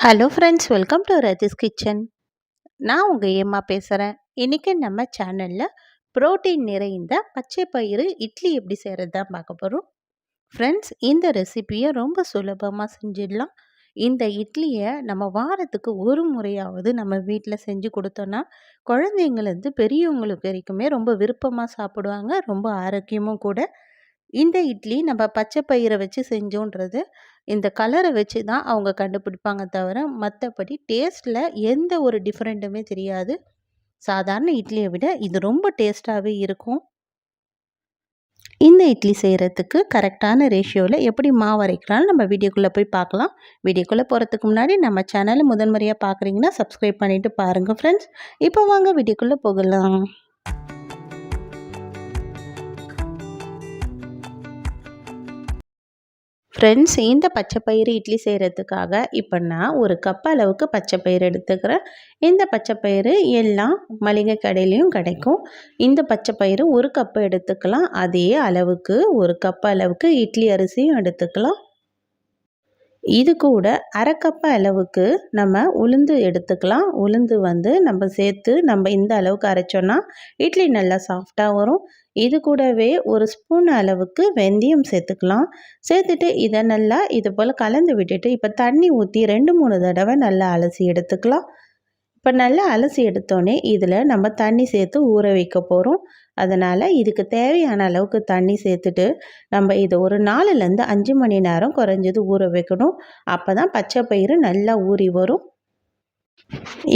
Hello friends welcome to Rathi's kitchen நான் உங்கள் ஏம்மா பேசுகிறேன் இன்றைக்கி நம்ம சேனலில் புரோட்டீன் நிறைந்த பச்சை பயிறு இட்லி எப்படி செய்கிறது தான் பார்க்க போகிறோம் ஃப்ரெண்ட்ஸ் இந்த ரெசிப்பியை ரொம்ப சுலபமாக செஞ்சிடலாம். இந்த இட்லியை நம்ம வாரத்துக்கு ஒரு முறையாவது நம்ம வீட்டில் செஞ்சு கொடுத்தோன்னா குழந்தைங்கலேருந்து பெரியவங்களுக்கு வரைக்குமே ரொம்ப விருப்பமாக சாப்பிடுவாங்க. ரொம்ப ஆரோக்கியமும் கூட இந்த இட்லி நம்ம பச்சை பயிரை வச்சு செஞ்சோன்றது இந்த கலரை வச்சு தான் அவங்க கண்டுபிடிப்பாங்க தவிர மற்றபடி டேஸ்ட்டில் எந்த ஒரு டிஃப்ரெண்ட்டுமே தெரியாது. சாதாரண இட்லியை விட இது ரொம்ப டேஸ்ட்டாகவே இருக்கும். இந்த இட்லி செய்கிறதுக்கு கரெக்டான ரேஷியோவில் எப்படி மாவு அரைக்கலாம்னு நம்ம வீடியோக்குள்ளே போய் பார்க்கலாம். வீடியோக்குள்ளே போகிறதுக்கு முன்னாடி நம்ம சேனலை முதன்முறையாக பார்க்குறீங்கன்னா சப்ஸ்கிரைப் பண்ணிவிட்டு பாருங்கள் ஃப்ரெண்ட்ஸ் இப்போ வாங்க வீடியோக்குள்ளே போகலாம். ஃப்ரெண்ட்ஸ் இந்த பச்சை பயிறு இட்லி செய்கிறதுக்காக இப்போ நான் ஒரு கப் அளவுக்கு பச்சை பயிறு எடுத்துக்கிறேன். இந்த பச்சை பயிறு எல்லாம் மளிகை கடையிலையும் கிடைக்கும். இந்த பச்சை பயிறு ஒரு கப்பு எடுத்துக்கலாம். அதே அளவுக்கு ஒரு கப் அளவுக்கு இட்லி அரிசியும் எடுத்துக்கலாம். இது கூட அரைக்கப்ப அளவுக்கு நம்ம உளுந்து எடுத்துக்கலாம். உளுந்து வந்து நம்ம சேர்த்து நம்ம இந்த அளவுக்கு அரைச்சோன்னா இட்லி நல்லா சாஃப்டாக வரும். இது கூடவே ஒரு ஸ்பூன் அளவுக்கு வெந்தயம் சேர்த்துக்கலாம். சேர்த்துட்டு இதை நல்லா இது போல் கலந்து விட்டுட்டு இப்போ தண்ணி ஊற்றி ரெண்டு மூணு தடவை நல்லா அலசி எடுத்துக்கலாம். இப்போ நல்லா அலசி எடுத்தோடனே இதில் நம்ம தண்ணி சேர்த்து ஊற வைக்க போகிறோம் அதனால் இதுக்கு தேவையான அளவுக்கு தண்ணி சேர்த்துட்டு நம்ம இதை ஒரு நாலுலேருந்து அஞ்சு மணி நேரம் குறைஞ்சது ஊற வைக்கணும். அப்போ தான் பச்சை பயிறு நல்லா ஊறி வரும்.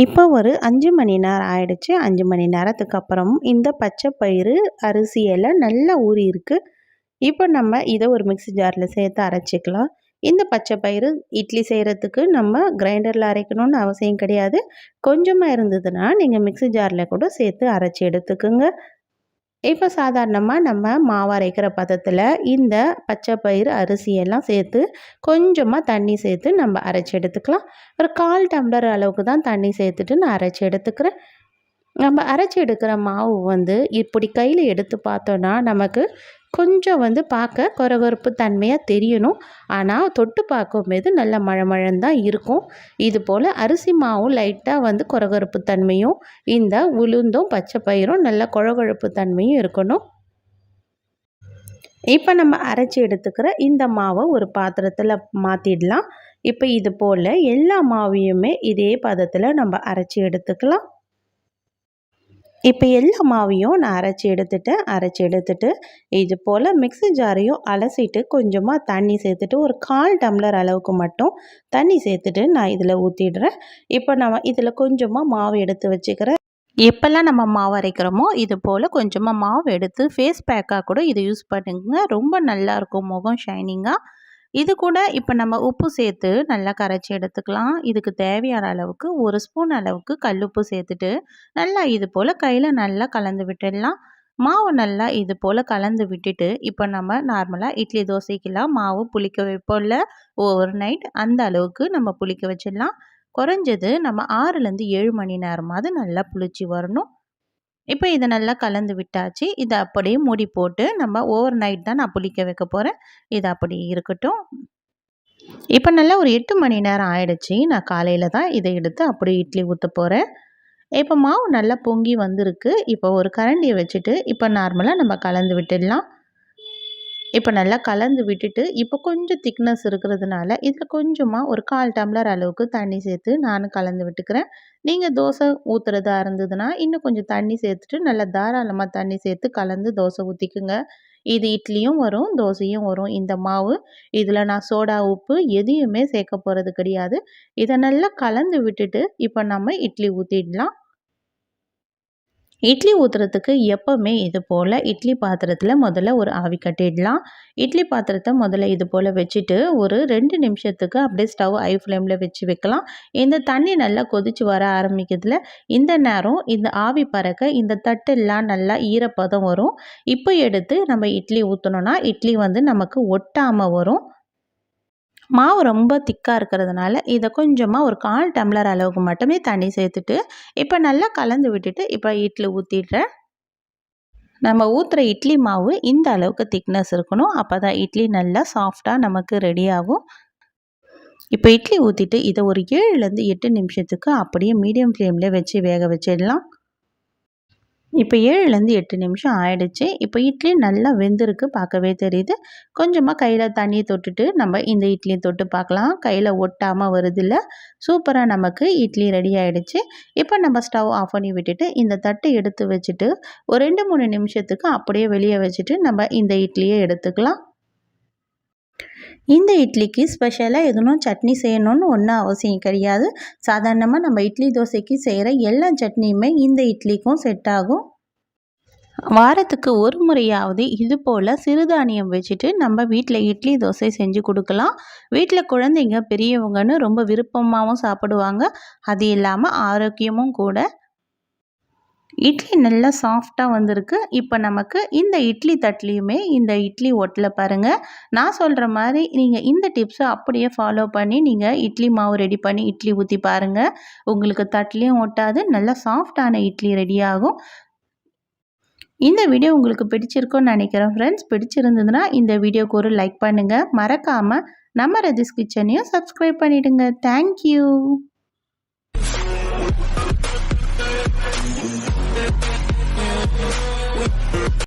இப்போ ஒரு அஞ்சு மணி நேரம் ஆயிடுச்சு. அஞ்சு மணி நேரத்துக்கு அப்புறம் இந்த பச்சை பயிறு அரிசியெல்லாம் நல்லா ஊறி இருக்குது இப்போ நம்ம இதை ஒரு மிக்சி ஜாரில் சேர்த்து அரைச்சிக்கலாம். இந்த பச்சை பயிறு இட்லி செய்கிறதுக்கு நம்ம கிரைண்டரில் அரைக்கணும்னு அவசியம் கிடையாது. கொஞ்சமாக இருந்ததுன்னா நீங்கள் மிக்சி ஜாரில் கூட சேர்த்து அரைச்சி எடுத்துக்கோங்க. இப்போ சாதாரணமாக நம்ம மாவு அரைக்கிற பதத்தில் இந்த பச்சை பயிறு அரிசியெல்லாம் சேர்த்து கொஞ்சமாக தண்ணி சேர்த்து நம்ம அரைச்சி எடுத்துக்கலாம். ஒரு கால் டம்ளர் அளவுக்கு தான் தண்ணி சேர்த்துட்டு நான் அரைச்சி எடுத்துக்கிறேன். நம்ம அரைச்சி எடுக்கிற மாவு வந்து இப்படி கையில் எடுத்து பார்த்தோன்னா நமக்கு கொஞ்சம் வந்து பார்க்க கொரகொரப்பு தன்மையாக தெரியணும். ஆனால் தொட்டு பார்க்கும்போது நல்ல மழை தான் இருக்கும். இது போல் அரிசி மாவும் லைட்டாக வந்து கொரகொரப்பு தன்மையும் இந்த உளுந்தும் பச்சை பயிரும் நல்ல கொழகொழப்பு தன்மையும் இருக்கணும். இப்போ நம்ம அரைச்சி எடுத்துக்கிற இந்த மாவை ஒரு பாத்திரத்தில் மாற்றிடலாம் இப்போ இது போல் எல்லா மாவையுமே இதே பதத்தில் நம்ம அரைச்சி எடுத்துக்கலாம். இப்போ எல்லா மாவையும் நான் அரைச்சி எடுத்துட்டேன். அரைச்சி எடுத்துட்டு இது போல் மிக்ஸி ஜாரையும் அலசிட்டு கொஞ்சமாக தண்ணி சேர்த்துட்டு ஒரு கால் டம்ளர் அளவுக்கு மட்டும் தண்ணி சேர்த்துட்டு நான் இதில் ஊற்றிடுறேன் இப்போ நம்ம இதில் கொஞ்சமாக மாவு எடுத்து வச்சுக்கிறேன் எப்போல்லாம் நம்ம மாவு அரைக்கிறோமோ இது போல் கொஞ்சமாக மாவு எடுத்து ஃபேஸ் பேக்காக கூட இதை யூஸ் பண்ணுங்க. ரொம்ப நல்லாயிருக்கும் முகம் ஷைனிங்காக இது கூட இப்போ நம்ம உப்பு சேர்த்து நல்லா கரைச்சி எடுத்துக்கலாம். இதுக்கு தேவையான அளவுக்கு ஒரு ஸ்பூன் அளவுக்கு கல்லுப்பு சேர்த்துட்டு நல்லா இது போல் கையில் நல்லா கலந்து விட்டுடலாம். மாவு நல்லா இது போல் கலந்து விட்டுட்டு இப்போ நம்ம நார்மலாக இட்லி தோசைக்கெல்லாம் மாவு புளிக்க வைப்போம்ல. ஓவர் நைட் அந்த அளவுக்கு நம்ம புளிக்க வச்சிடலாம். குறைஞ்சது நம்ம ஆறுலேருந்து ஏழு மணி நேரமாவது நல்லா புளிச்சு வரணும். இப்போ இதை நல்லா கலந்து விட்டாச்சு. இதை அப்படியே மூடி போட்டு நம்ம ஓவர் நைட் தான் நான் புளிக்க வைக்க போகிறேன் இது அப்படி இருக்கட்டும். இப்போ நல்லா ஒரு எட்டு மணி நேரம் ஆயிடுச்சு. நான் காலையில் தான் இதை எடுத்து அப்படி இட்லி ஊற்ற போகிறேன் இப்போ மாவு நல்லா பொங்கி வந்திருக்கு. இப்போ ஒரு கரண்டியை வச்சுட்டு இப்போ நார்மலாக நம்ம கலந்து விட்டுடலாம். இப்போ நல்லா கலந்து விட்டுட்டு இப்போ கொஞ்சம் திக்னஸ் இருக்கிறதுனால இதில் கொஞ்சமாக ஒரு கால் டம்ளர் அளவுக்கு தண்ணி சேர்த்து நான் கலந்து விட்டுக்கிறேன். நீங்கள் தோசை ஊற்றுறதா இருந்ததுன்னா இன்னும் கொஞ்சம் தண்ணி சேர்த்துட்டு நல்லா தாராளமாக தண்ணி சேர்த்து கலந்து தோசை ஊற்றிக்குங்க இது இட்லியும் வரும் தோசையும் வரும். இந்த மாவு இதில் நான் சோடா உப்பு எதையுமே சேர்க்க போகிறது கிடையாது. இதை நல்லா கலந்து விட்டுட்டு இப்போ நம்ம இட்லி ஊற்றிடலாம் இட்லி ஊற்றுறதுக்கு எப்போவுமே இது போல் இட்லி பாத்திரத்தில் முதல்ல ஒரு ஆவி கட்டிடலாம். இட்லி பாத்திரத்தை முதல்ல இது போல் வச்சுட்டு ஒரு ரெண்டு நிமிஷத்துக்கு அப்படியே ஸ்டவ் ஐ ஃப்ளேமில் வச்சு வைக்கலாம். இந்த தண்ணி நல்லா கொதித்து வர ஆரம்பிக்கிறதுல இந்த நேரம் இந்த ஆவி பறக்க இந்த தட்டெல்லாம் நல்லா ஈரப்பதம் வரும். இப்போ எடுத்து நம்ம இட்லி ஊற்றணுன்னா இட்லி வந்து நமக்கு ஒட்டாமல் வரும். மாவு ரொம்ப திக்காக இருக்கிறதுனால இதை கொஞ்சமாக ஒரு கால் டம்ளர் அளவுக்கு மட்டுமே தண்ணி சேர்த்துட்டு இப்போ நல்லா கலந்து விட்டுட்டு இப்போ இட்லி ஊற்றிடுறேன் நம்ம ஊற்றுற இட்லி மாவு இந்த அளவுக்கு திக்னஸ் இருக்கணும். அப்போ தான் இட்லி நல்லா சாஃப்டாக நமக்கு ரெடி ஆகும். இப்போ இட்லி ஊற்றிட்டு இதை ஒரு ஏழுலேருந்து எட்டு நிமிஷத்துக்கு அப்படியே மீடியம் ஃப்ளேமில் வச்சு வேக வச்சிடலாம். இப்போ ஏழுலேருந்து எட்டு நிமிஷம் ஆயிடுச்சு. இப்போ இட்லி நல்லா வெந்திருக்கு பார்க்கவே தெரியுது. கொஞ்சமாக கையில் தண்ணி தொட்டுட்டு நம்ம இந்த இட்லியை தொட்டு பார்க்கலாம். கையில் ஒட்டாமல் வருதில்ல. சூப்பராக நமக்கு இட்லி ரெடி ஆகிடுச்சு இப்போ நம்ம ஸ்டவ் ஆஃப் பண்ணி விட்டுட்டு இந்த தட்டை எடுத்து வச்சுட்டு ஒரு ரெண்டு மூணு நிமிஷத்துக்கு அப்படியே வெளியே வச்சுட்டு நம்ம இந்த இட்லியை எடுத்துக்கலாம். இந்த இட்லிக்கு ஸ்பெஷலாக எதுனும் சட்னி செய்யணும்னு ஒன்றும் அவசியம் கிடையாது. சாதாரணமாக நம்ம இட்லி தோசைக்கு செய்கிற எல்லா சட்னியுமே இந்த இட்லிக்கும் செட் ஆகும். வாரத்துக்கு ஒரு முறையாவது இது போல் சிறுதானியம் வச்சுட்டு நம்ம வீட்டில் இட்லி தோசை செஞ்சு கொடுக்கலாம். வீட்டில் குழந்தைங்க பெரியவங்கன்னு ரொம்ப விருப்பமாகவும் சாப்பிடுவாங்க. அது இல்லாமல் ஆரோக்கியமும் கூட. இட்லி நல்லா சாஃப்டாக வந்திருக்கு. இப்போ நமக்கு இந்த இட்லி தட்லேயுமே இந்த இட்லி ஒட்டில் பாருங்கள் நான் சொல்கிற மாதிரி நீங்கள் இந்த டிப்ஸை அப்படியே ஃபாலோ பண்ணி நீங்கள் இட்லி மாவு ரெடி பண்ணி இட்லி ஊற்றி பாருங்கள் உங்களுக்கு தட்லேயும் ஒட்டாது நல்லா சாஃப்டான இட்லி ரெடியாகும் இந்த வீடியோ உங்களுக்கு பிடிச்சிருக்கோன்னு நினைக்கிறேன் ஃப்ரெண்ட்ஸ் பிடிச்சிருந்ததுன்னா இந்த வீடியோக்கு ஒரு லைக் பண்ணுங்கள் மறக்காமல் நம்ம ரதிஸ் கிச்சனையும் சப்ஸ்கிரைப் பண்ணிவிடுங்க தேங்க்யூ